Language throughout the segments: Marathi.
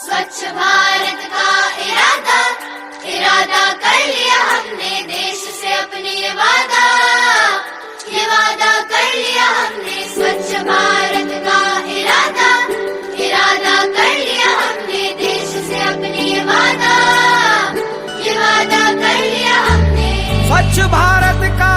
स्वच्छ भारत का इरादा? इरादा कर लिया हमने देश से अपने ये वादा। ये वादा कर लिया हमने स्वच्छ भारत का इरादा। इरादा कर लिया हमने देश से अपने ये वादा। ये वादा कर लिया हमने। स्वच्छ भारत का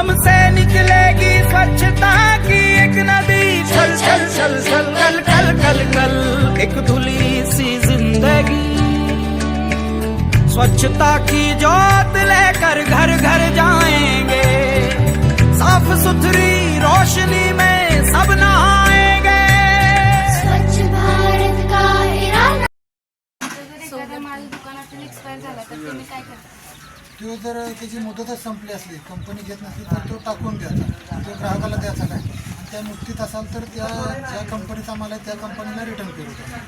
हमसे निकलेगी स्वच्छता की एक नदी। छल छल छल छल कल कल कल कल एक धुली सी ज़िंदगी। स्वच्छता की जोत लेकर घर घर जाएँगे। साफ़ सुथरी रोशनी में सब नहाएँगे। दुकानातून एक्सपायर झाला तर तुम्ही काय करता? तो जर त्याची मुदतच संपली असली कंपनी घेत नसली तर तो टाकून द्यायचा. तो ग्राहकाला द्यायचा काय आणि त्या मुक्तीत असाल तर त्या ज्या कंपनीचा माल आहे त्या कंपनीला रिटर्न करू द्या.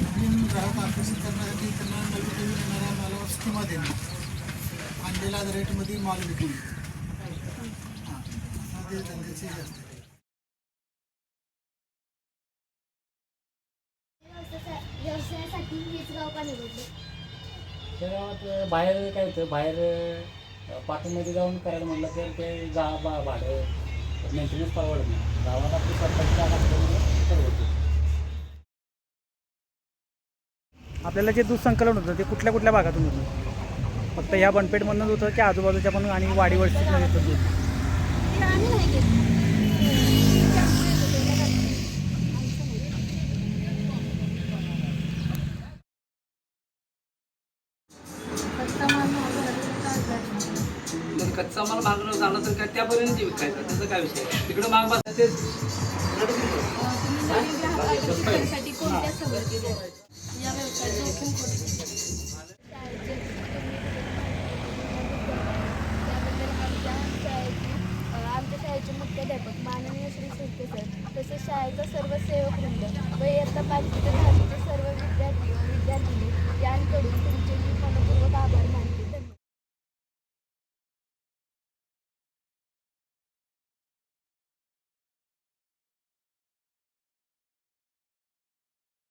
नवीन ग्राहक आकर्षित करण्यासाठी त्यांना नवीन नवीन येणाऱ्या मालावर स्कीमा देणे आणलेल्या रेटमध्ये माल विकणे हां. ते धंद्याची असते व्यवसायासाठी हेच गाव का निवडले? त्या गावात बाहेर काय होतं? बाहेर पाठीमध्ये जाऊन करायला म्हटलं तर ते जा बा भाडं मेंटेनन्स परवडत नाही. गावात आपली स्वतःची जागा असल्यामुळे परवडते आपल्याला जे दूध संकलन होतं ते कुठल्या कुठल्या भागातून होतं? फक्त ह्या बनपेटमधूनच होतं की आजूबाजूच्या पण आणि वाडी वस्तीतनं येतं दूध कच्चा माल मागणं झालं तर काय? त्यापर्यंत विकायचा त्याचा काय विषय तिकडं माग बसला ते आमच्या शाळेचे मुख्याध्यापक माननीय श्री सुटके सर तसेच शाळेचा सर्व सेवक वृंद व इयत्ता पाचवी